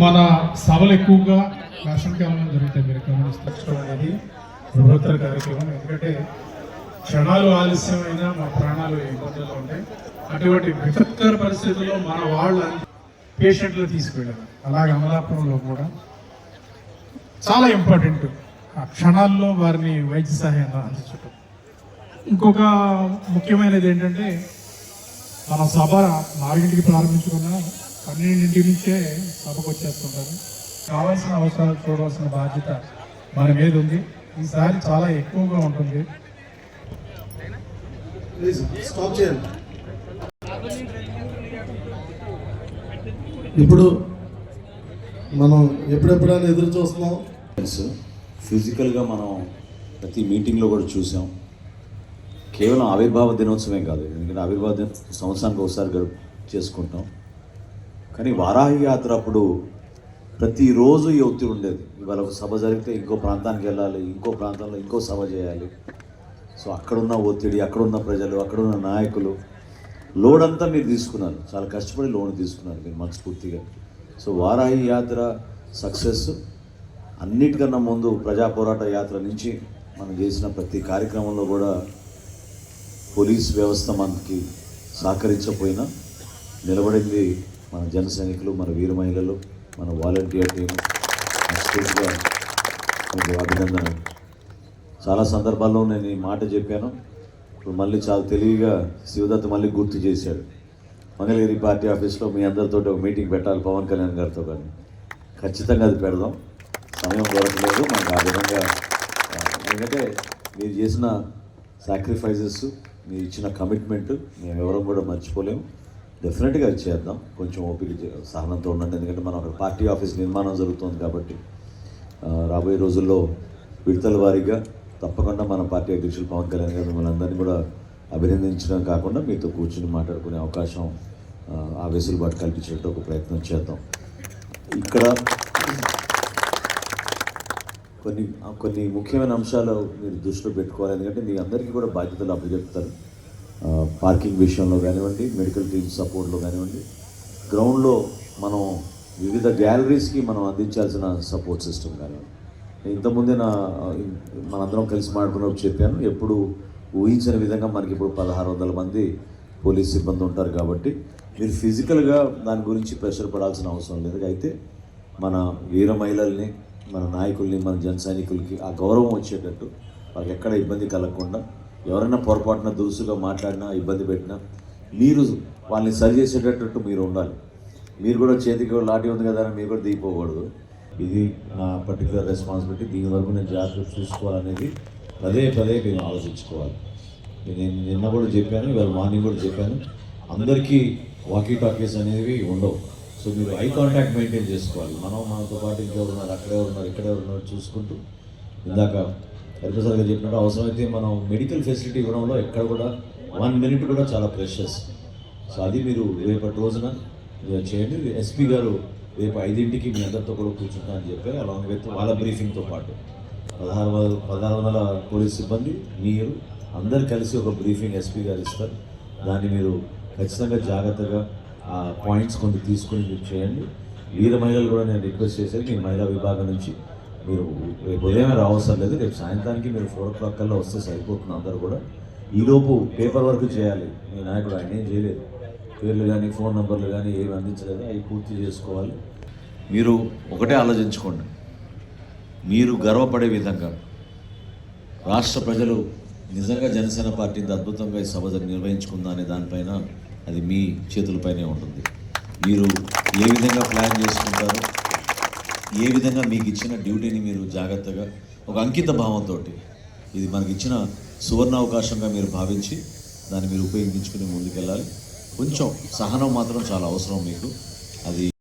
మన సభలు ఎక్కువగా వేసవికాలంలో జరుగుతాయి మీరు గమనిస్తూ అనేది బృహత్తర కార్యక్రమం. ఎందుకంటే క్షణాలు ఆలస్యమైన మా ప్రాణాలు ఇబ్బందుల్లో ఉంటాయి. అటువంటి విపత్కర పరిస్థితుల్లో మన వాళ్ళ పేషెంట్లు తీసుకువెళ్ళారు అలాగే అమలాపురంలో కూడా చాలా ఇంపార్టెంట్. ఆ క్షణాల్లో వారిని వైద్య సహాయం అందించడం ఇంకొక ముఖ్యమైనది ఏంటంటే మన సభ నాలుగింటికి ప్రారంభించుకున్న. పన్నెండింటి నుంచే సభకు వచ్చేస్తుంటారు. కావాల్సిన అవసరాలు చూడవలసిన బాధ్యత మన మీద ఉంది. ఈసారి చాలా ఎక్కువగా ఉంటుంది. ప్లీజ్ స్టాప్ చేయండి ఇప్పుడు మనం ఎప్పుడెప్పుడైనా ఎదురు చూస్తున్నాం. ఫిజికల్గా మనం ప్రతి మీటింగ్లో కూడా చూసాం. కేవలం ఆవిర్భావ దినోత్సవమే కాదు ఎందుకంటే ఆవిర్భావ దిన సంవత్సరానికి ఒకసారి చేసుకుంటాం. కానీ వారాహి యాత్ర అప్పుడు ప్రతిరోజు ఈ ఒత్తిడి ఉండేది. ఇవాళ ఒక సభ జరిగితే ఇంకో ప్రాంతానికి వెళ్ళాలి ఇంకో ప్రాంతంలో ఇంకో సభ చేయాలి. సో అక్కడున్న ఒత్తిడి అక్కడున్న ప్రజలు అక్కడున్న నాయకులు లోడ్ అంతా మీరు తీసుకున్నారు. చాలా కష్టపడి లోన్ తీసుకున్నారు మీరు మనస్ఫూర్తిగా సో వారాహి యాత్ర సక్సెస్. అన్నిటికన్నా ముందు ప్రజా పోరాట యాత్ర నుంచి మనం చేసిన ప్రతి కార్యక్రమంలో కూడా పోలీస్ వ్యవస్థ మనకి సహకరించకపోయినా నిలబడింది మన జన సైనికులు మన వీర మహిళలు మన వాలంటీర్ టీం మనస్ఫూర్తిగా మీకు అభినందనలు. చాలా సందర్భాల్లో నేను ఈ మాట చెప్పాను. ఇప్పుడు మళ్ళీ చాలా తెలివిగా శివదత్త మళ్ళీ గుర్తు చేశాడు. మంగళగిరి పార్టీ ఆఫీస్లో మీ అందరితో ఒక మీటింగ్ పెట్టాలి పవన్ కళ్యాణ్ గారితో కానీ. ఖచ్చితంగా అది పెడదాం. సమయం దొరకలేదు. మనకు ఆ విధంగా ఎందుకంటే మీరు చేసిన సాక్రిఫైజెస్ మీరు ఇచ్చిన కమిట్మెంట్ మేము ఎవరం కూడా మర్చిపోలేము. డెఫినెట్గా చేద్దాం. కొంచెం ఓపిక సహనంతో ఉండండి. ఎందుకంటే మనం అక్కడ పార్టీ ఆఫీస్ నిర్మాణం జరుగుతుంది కాబట్టి రాబోయే రోజుల్లో విడతల వారీగా తప్పకుండా మన పార్టీ అధ్యక్షులు పవన్ కళ్యాణ్ గారు మిమ్మల్ని అందరినీ కూడా అభినందించడం కాకుండా మీతో కూర్చుని మాట్లాడుకునే అవకాశం ఆ, వెసులుబాటు కల్పించేట్టు ఒక ప్రయత్నం చేద్దాం. ఇక్కడ కొన్ని కొన్ని ముఖ్యమైన అంశాలు మీరు దృష్టిలో పెట్టుకోవాలి. ఎందుకంటే మీ అందరికీ కూడా బాధ్యతలు అప్పచెప్తారు. పార్కింగ్ విషయంలో కానివ్వండి మెడికల్ టీమ్ సపోర్ట్లో కానివ్వండి గ్రౌండ్లో మనం వివిధ గ్యాలరీస్కి మనం అందించాల్సిన సపోర్ట్ సిస్టమ్ కానివ్వండి. నేను ఇంతకుముందే నా మనందరం కలిసి మాట్లాడుకున్నప్పుడు చెప్పాను ఎప్పుడు ఊహించిన విధంగా మనకి ఇప్పుడు పదహారు వందల మంది పోలీస్ సిబ్బంది ఉంటారు కాబట్టి మీరు ఫిజికల్గా దాని గురించి ప్రెషర్ పడాల్సిన అవసరం లేదు. అయితే మన వీర మహిళల్ని మన నాయకుల్ని మన జన సైనికులకి ఆ గౌరవం వచ్చేటట్టు వాళ్ళకి ఎక్కడ ఇబ్బంది కలగకుండా ఎవరైనా పొరపాటున దురుసుగా మాట్లాడినా ఇబ్బంది పెట్టినా మీరు వాళ్ళని సరి చేసేటట్టు మీరు ఉండాలి. మీరు కూడా చేతికి లాటి ఉంది కదా అని మీరు కూడా దిగిపోకూడదు. ఇది నా పర్టికులర్ రెస్పాన్సిబిలిటీ దీని వరకు నేను జాగ్రత్త చూసుకోవాలనేది పదే పదే నేను ఆలోచించుకోవాలి. నేను నిన్న కూడా చెప్పాను ఇవాళ మార్నింగ్ కూడా చెప్పాను. అందరికీ వాకీ టాకీస్ అనేవి ఉండవు. సో మీరు ఐ కాంటాక్ట్ మెయింటైన్ చేసుకోవాలి. మనం మనతో పాటు ఇంకెవరున్నారు అక్కడే ఉన్నారు ఇక్కడే ఉన్నారు చూసుకుంటూ ఇందాక హరిప్రసాద్ గారు చెప్పినట్టు అవసరమైతే మనం మెడికల్ ఫెసిలిటీ ఇవ్వడంలో ఎక్కడ కూడా వన్ మినిట్ కూడా చాలా ప్రెషస్ సో అది మీరు రేపటి రోజున ఇది చేయండి. ఎస్పీ గారు రేపు ఐదింటికి మీ అందరితో కూడా కూర్చుంటా అని చెప్పారు అలాంగ్ విత్ వాళ్ళ బ్రీఫింగ్తో పాటు పదహారు వందల పదహారు వందల పోలీస్ సిబ్బంది మీరు అందరు కలిసి ఒక బ్రీఫింగ్ ఎస్పీ గారు ఇస్తారు. దాన్ని మీరు ఖచ్చితంగా జాగ్రత్తగా ఆ పాయింట్స్ కొన్ని తీసుకొని మీరు చేయండి. వీర మహిళలు కూడా నేను రిక్వెస్ట్ చేశాను మీ మహిళా విభాగం నుంచి. మీరు రేపు ఉదయమే రావసరం లేదు రేపు సాయంత్రానికి మీరు ఫోర్ ఓ క్లాక్ కల్లా వస్తే సరిపోతుంది అందరూ కూడా. ఈలోపు పేపర్ వర్క్ చేయాలి. మీ నాయకుడు ఆయన ఏం చేయలేదు. పేర్లు కానీ ఫోన్ నెంబర్లు కానీ ఏమి అందించలేదు. అవి పూర్తి చేసుకోవాలి. మీరు ఒకటే ఆలోచించుకోండి. మీరు గర్వపడే విధంగా రాష్ట్ర ప్రజలు నిజంగా జనసేన పార్టీ ఇంత అద్భుతంగా ఈ సభ నిర్వహించుకుందా అనే దానిపైన అది మీ చేతులపైనే ఉంటుంది. మీరు ఏ విధంగా ప్లాన్ చేసుకుంటారో? ఏ విధంగా మీకు ఇచ్చిన డ్యూటీని మీరు జాగ్రత్తగా ఒక అంకిత భావంతో ఇది మనకి ఇచ్చిన సువర్ణ అవకాశంగా మీరు భావించి దాన్ని మీరు ఉపయోగించుకుని ముందుకెళ్ళాలి. కొంచెం సహనం మాత్రం చాలా అవసరం మీకు. అది